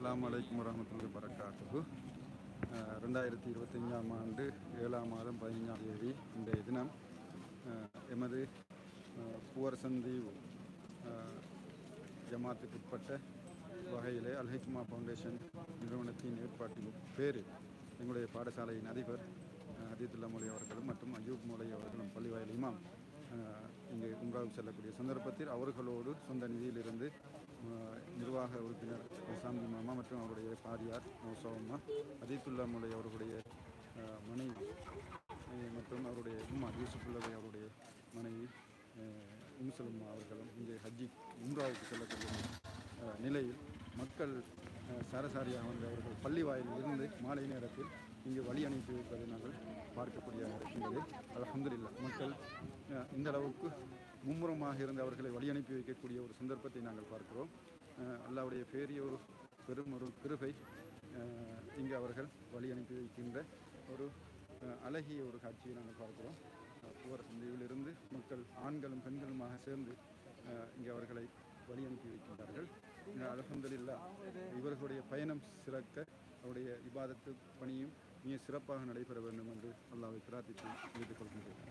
அஸ்ஸலாமு அலைக்கும் வரமத்துல்லாஹி வரகாத்துஹு ரெண்டாயிரத்தி இருபத்தஞ்சாம் ஆண்டு ஏழாம் மாதம் பதினஞ்சாம் தேதி இன்றைய தினம் எமது அஹ், பூவரசந்தீவு ஜமாத்துக்குட்பட்ட ஜமாத்துக்கு உட்பட்ட வகையிலே அல்ஹிக்மா ஃபவுண்டேஷன் நிறுவனத்தின் ஏற்பாட்டின் பேரில் எங்களுடைய பாடசாலையின் அதிபர் அதித்துல்லா மொழி அவர்களும் மற்றும் அஜூப் மொழி அவர்களும் பள்ளிவாயில் இமாம் இங்கே உம்ராவுக்கு செல்லக்கூடிய சந்தர்ப்பத்தில் அவர்களோடு சொந்த நிதியிலிருந்து நிர்வாக உறுப்பினர் சாந்தி மாமா மற்றும் அவருடைய பாரியார் சோம்மா அதீத்துல்லா அவருடைய மனைவி மற்றும் அவருடைய உம்மா யூசுஃபுல்லவை அவருடைய மனைவி உம்சலும்மா அவர்களும் இங்கே ஹஜ்ஜி உம்ராவுக்கு செல்லக்கூடிய நிலையில் மக்கள் சாரசாரியாக வந்து அவர்கள் பள்ளி வாயிலிருந்து மாலை நேரத்தில் இங்கு வழி அனுப்பி வைப்பதை நாங்கள் பார்க்கக்கூடிய இருக்கின்றது அல்ஹம்துலில்லாஹ் மக்கள் இந்த அளவுக்கு மும்முரமாக இருந்து அவர்களை வழி அனுப்பி வைக்கக்கூடிய ஒரு சந்தர்ப்பத்தை நாங்கள் பார்க்கிறோம். அல்லாவுடைய பெரிய ஒரு பெரும் ஒரு கிருபை இங்கே இங்கு அவர்கள் வழி அனுப்பி வைக்கின்ற ஒரு அழகிய ஒரு காட்சியை நாங்கள் பார்க்கிறோம். ஒவ்வொரு சந்தையிலிருந்து மக்கள் ஆண்களும் பெண்களுமாக சேர்ந்து இங்கே அவர்களை வழி அனுப்பி வைக்கின்றார்கள். அலமதுல்லா இவர்களுடைய பயணம் சிறக்க அவருடைய இபாதத்து பணியும் மிக சிறப்பாக நடைபெற வேண்டும் என்று அல்லாவை பிரார்த்தித்து கேட்டுக்கொள்கின்றேன்